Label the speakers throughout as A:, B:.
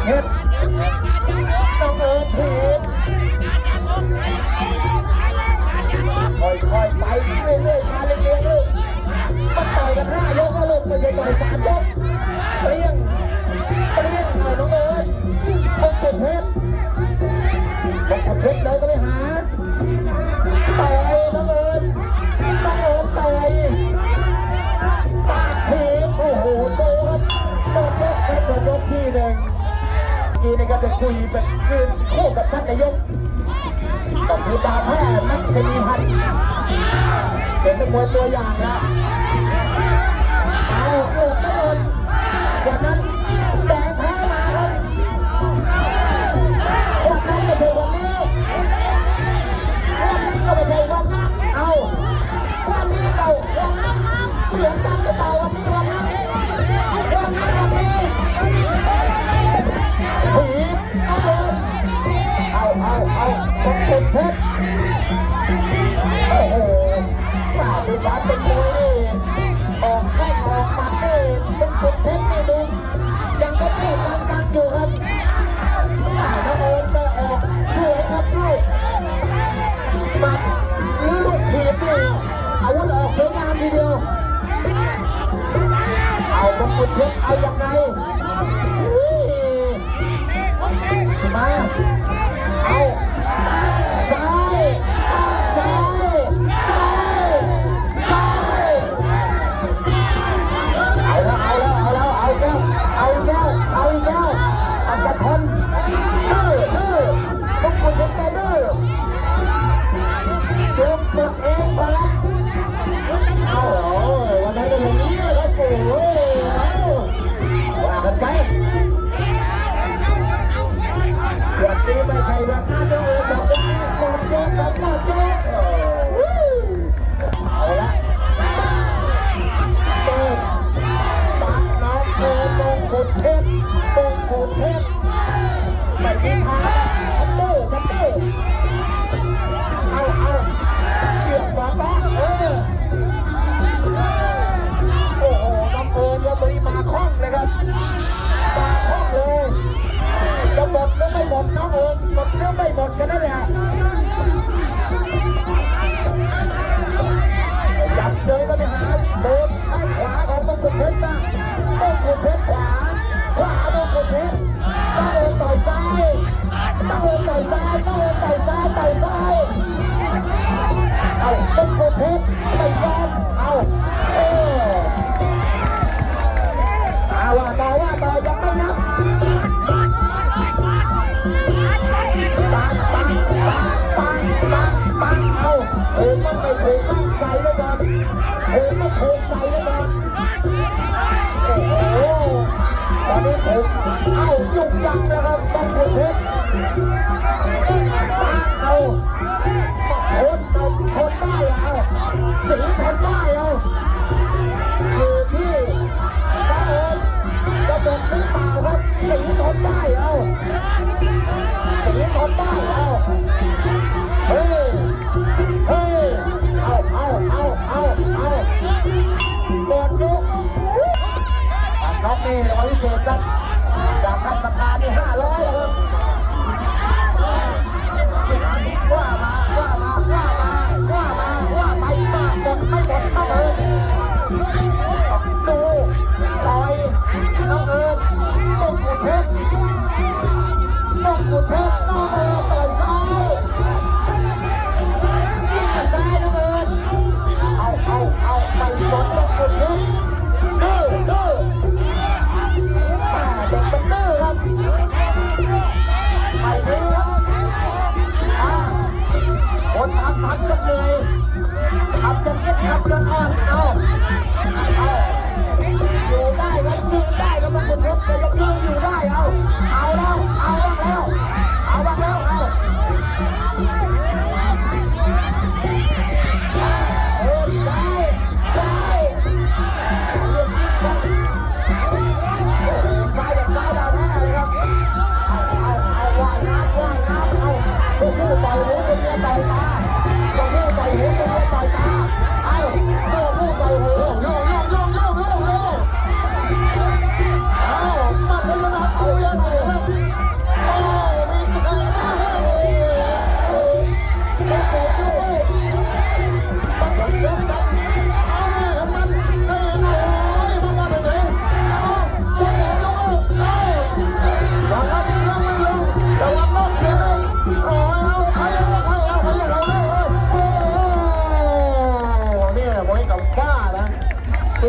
A: เพชรต้องเอิร์ธเพชค่อยๆไปเรื่อยๆมาเรื่อยๆลูกมาต่อยกันหน้ายกก็ลงไม่ใช่ต่อยสามยกเปรี้ยง ทีนะครับจะคุยแบบคืนคู่กับท่านนายกก็คือตาแพทย์นักคดีพันเป็นนัวตัวอย่างนะเอาเกือบไม่หล่นวันนั้น Hey, hey, hey. Wow. เธอต้องไม่เคยตั้งใจไว้ก่อนเธอไม่เคยใจไว้ก่อนโอ้โหตอนนี้ผมเอ้ายุ่งจังนะครับต้องปวดเพชรบ้าเอาคนเอาคนได้เอาสีคนได้เอาอยู่ที่ตาเอิญจะเป็นหรือเปล่าครับสีคนได้เอาสีคนได้เอา เพื่อนอ้อย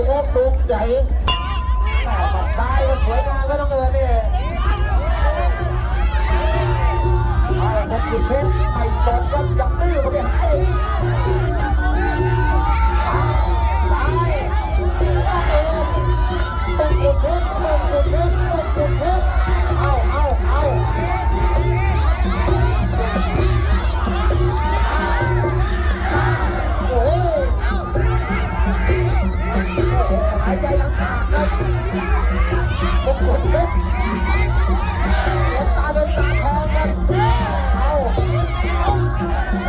A: พวกลูกใหญ่ตายมัสวยงามไม่ต้องเอินี่ไอ้กิจเพชรไอ้อดก็จับดื้อเขาไหาย มงกุฎเล็กเดินตาเดินตาทองครับเอา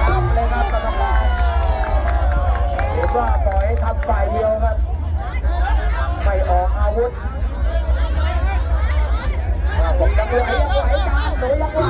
A: รับเลยครับกรรมการเห็นว่าปล่อยทำฝ่ายเดียวครับ ไม่ออกอาวุธผมจะไหยังไหวกาหนูยังไหว